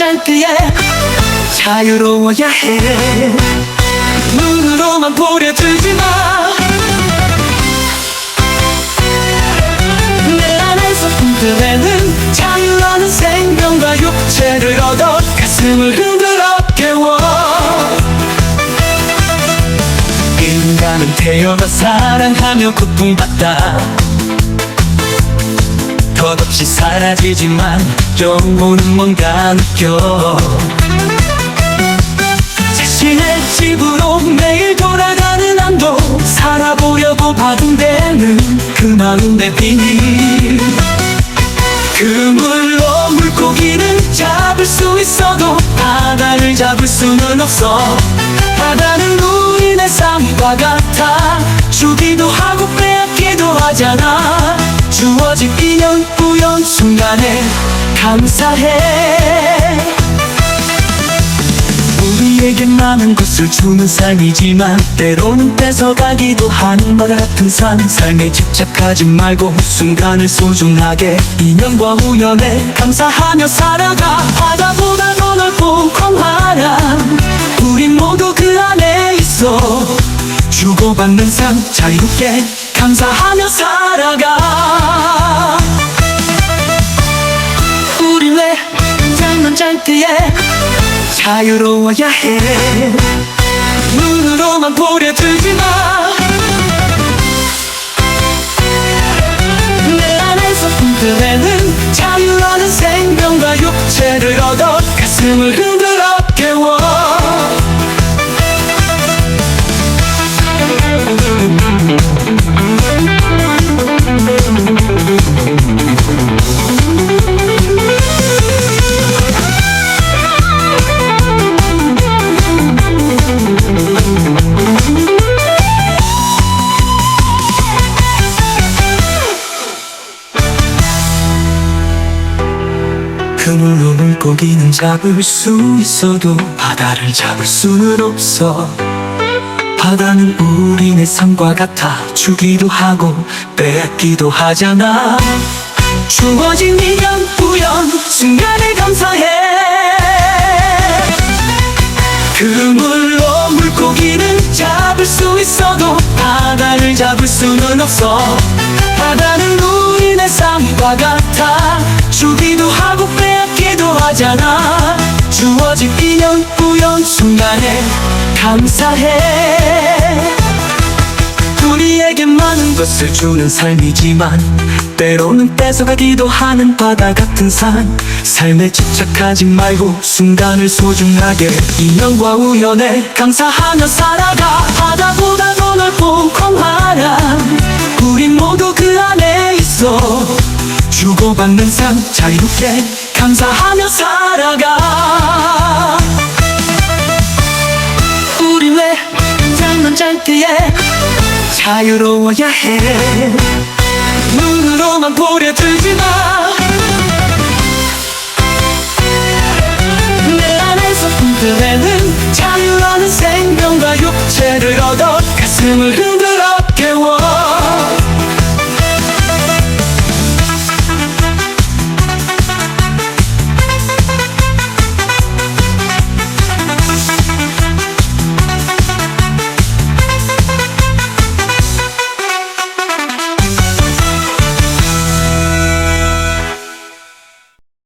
짧게 자유로워야 해. 눈으로만 보려 들지 마. 흔들리는 자유라는 생명과 육체를 얻어 가슴을 흔들어 깨워. 인간은 태어나 사랑하며 고통받다 덧없이 사라지지만 영혼은 뭔가 느껴. 자신의 집으로 매일 돌아가는 안도 살아보려고 받은 데는 그 마음의 비밀 그물로 물고기는 잡을 수 있어도 바다를 잡을 수는 없어. 바다는 우리의 삶과 같아. 주기 주어진 인연 우연 순간에 감사해. 우리에게 많은 것을 주는 삶이지만 때로는 뺏어가기도 하는 것 같은 삶. 삶에 집착하지 말고 순간을 소중하게 인연과 우연에 감사하며 살아가. 바다보다 더 넓고 광활한 우린 모두 그 안에 있어. 주고받는 삶 자유롭게 감사하며 살아가 짧게 자유로워야 해. 눈으로만 보려 들지 마. 내 안에서 흔들리는 자유라는 생명과 육체를 얻어 가슴을 흔들어 깨워 그물로 물고기는 잡을 수 있어도 바다를 잡을 수는 없어. 바다는 우리네 삶과 같아 주기도 하고 뺏기도 하잖아. 주어진 인연 우연 순간에 감사해. 그물로 물고기는 잡을 수 있어도 바다를 잡을 수는 없어. 바다는 우리네 삶과 같아 주기도 하고 하잖아. 주어진 인연 우연 순간에 감사해. 우리에게 많은 것을 주는 삶이지만 때로는 뺏어가기도 하는 바다 같은 삶 삶에 집착하지 말고 순간을 소중하게 인연과 우연에 감사하며 살아가. 바다보다 더 넓고 광활한 우린 모두 그 안에 있어. 주고받는 삶 자유롭게 감사하며 살아가. 우린 왜 장난잘 때에 자유로워야 해? 눈으로만 보려들지 마내 안에서 흔들리는 자유라는 생명과 육체를 얻어 가슴을